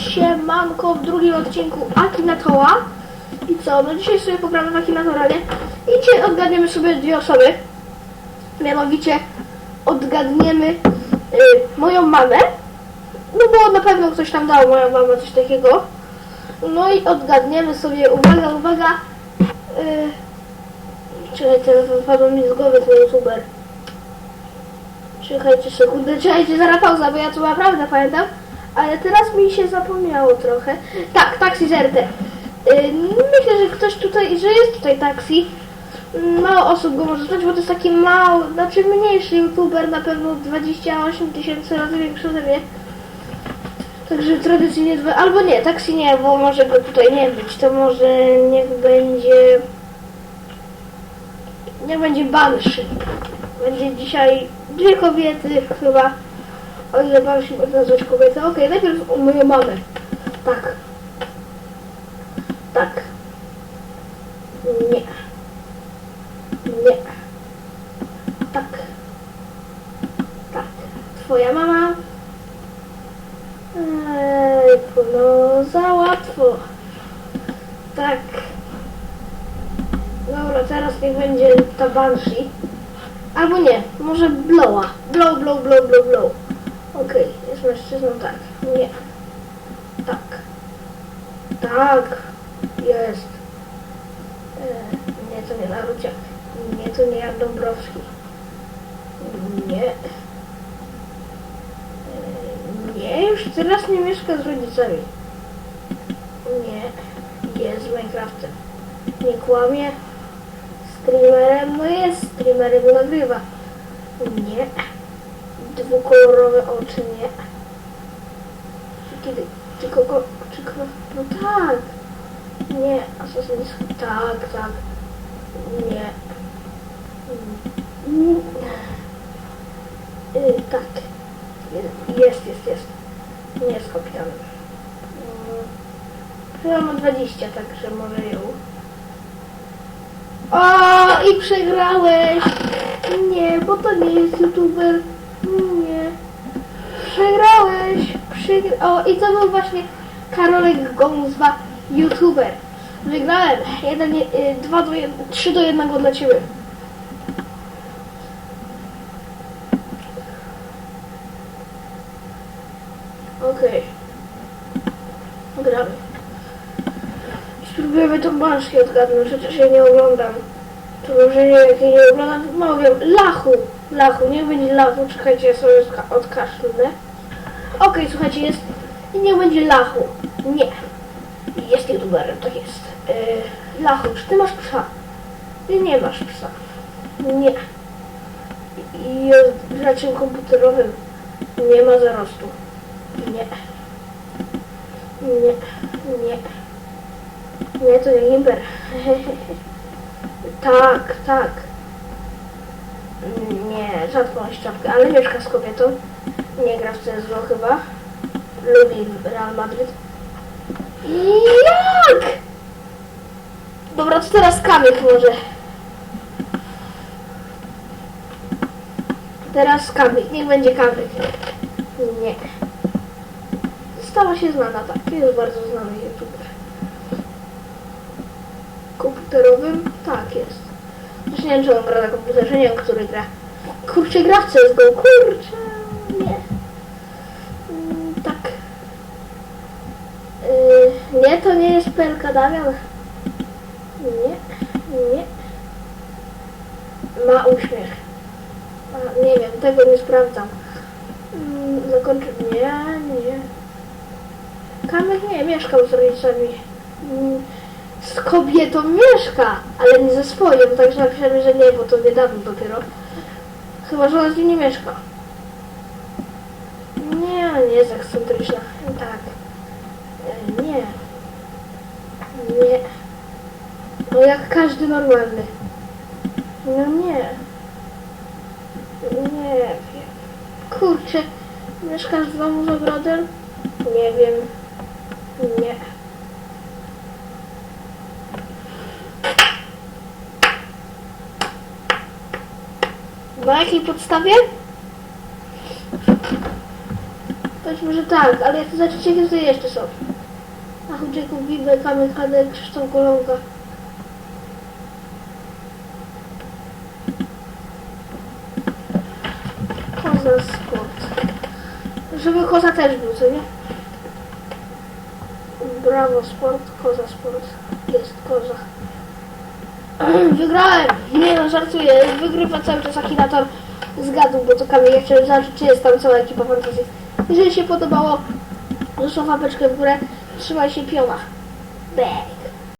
Siemanko w drugim odcinku Akinatoła. I co? No dzisiaj sobie pogramy w Akinatora, nie? I dzisiaj odgadniemy sobie dwie osoby. Mianowicie odgadniemy y, moją mamę. No bo na pewno ktoś tam dał moja mama coś takiego. No i odgadniemy sobie, uwaga, uwaga. Y, czekaj, telefon padł mi z głowy youtuber. Czekajcie sekundę, czekajcie, zaraz pauza, bo ja to naprawdę pamiętam. Ale teraz mi się zapomniało trochę. Tak, taksi ZRT. Yy, myślę, że ktoś tutaj, że jest tutaj taksi. Yy, Mało osób go może znać, bo to jest taki mały, znaczy mniejszy youtuber, na pewno 28 tysięcy razy większy ode mnie. Także tradycyjnie dwa, albo nie, taksi nie, bo może go tutaj nie być, to może niech będzie, niech będzie Banshee. Będzie dzisiaj dwie kobiety chyba, o ile Banshee można nazwać kobietę. Okej, najpierw o moją mamę. Tak. Tak. Nie. Nie. Tak. Tak. Twoja mama. Ej, no za łatwo. Tak. Dobra, teraz niech będzie ta Banshee. Albo nie, może Blowa. Blow, blow, blow, blow, blow. Okej, jest mężczyzną, tak. Nie. Tak. Tak. Jest. E, nie, to nie Naruciak. Nie, to nie Jan Dąbrowski. Nie. E, nie, już teraz nie mieszka z rodzicami. Nie. Jest Minecraftem. Nie kłamie. Streamerem, no jest streamerem, nagrywa. Nie. Dwukolorowe oczy, nie. Kiedy, czy kogo, czy kogo, no tak. Nie, Assassin's tak, tak. Nie. Mm. Y, tak. Jest, jest, jest. Nie jest kapitanem. Mm. Chyba ma 20, także może ją. O, i przegrałeś! Nie, bo to nie jest youtuber. Nie. Przegrałeś! Przegra... O, i to był właśnie Karolek Gązwa, youtuber. Wygrałem. Jeden, y, dwa do jed... trzy do jednego dla ciebie. Okej. Gramy. Spróbujemy tą banszkę odgadnąć, chociaż ja nie oglądam. To może nie, jak ja nie oglądam, wiem, Lachu. Lachu, niech będzie Lachu, czekajcie, ja sobie odka- Okej, słuchajcie, jest i niech będzie Lachu. Nie. Jest youtuberem, tak jest. Yy, Lachu, czy ty masz psa? Ty nie masz psa. Nie. I jest komputerowym. Nie ma zarostu. Nie. Nie. Nie. Nie, to nie Gimper. tak, tak. Nie, ma szczapkę, ale mieszka z kobietą. Nie gra w CSGO chyba. Lubi Real Madryt. Jak? Dobra, to teraz kamyk może. Teraz kamyk, niech będzie kamyk. Nie. Stała się znana, tak. Jest bardzo znany youtuber komputerowym? Tak, jest. Zresztą nie wiem, czy on gra na komputerze, nie wiem, który gra. Kurczę, gra w CSGO, kurczę, nie. Mm, tak. Yy, nie, to nie jest PLK Damian. Nie, nie. Ma uśmiech. Nie wiem, tego nie sprawdzam. Mm, zakończy... Nie, nie. Kamek nie, mieszkał z rodzicami. Mm, z kobietą mieszka, ale nie ze swoją, także napiszemy, że nie, bo to niedawno dopiero. Chyba, że ona z nim nie mieszka. Nie, nie jest ekscentryczna. Tak. E, Nie. Nie. No jak każdy normalny. No nie. Nie wiem. Kurczę, mieszkasz w domu z ogrodem? Nie wiem. Nie. Na jakiej podstawie? Powiedzmy, że tak, ale ja zobaczyć, jakie tutaj jeszcze są. Achu, Jacob, Bibel, Kamil, Kadek, Krzysztof Golonka. Koza Sport. Żeby koza też był, co nie? Brawo Sport, Koza Sport. Jest koza. Wygrałem! Nie no, żartuję. Wygrywa cały czas Akinator. Zgadł, bo to Kamil. Ja chciałem zobaczyć, czy jest tam cała ekipa fantazji. Jeżeli się podobało, zostaw łapeczkę w górę. Trzymaj się piona. Bye.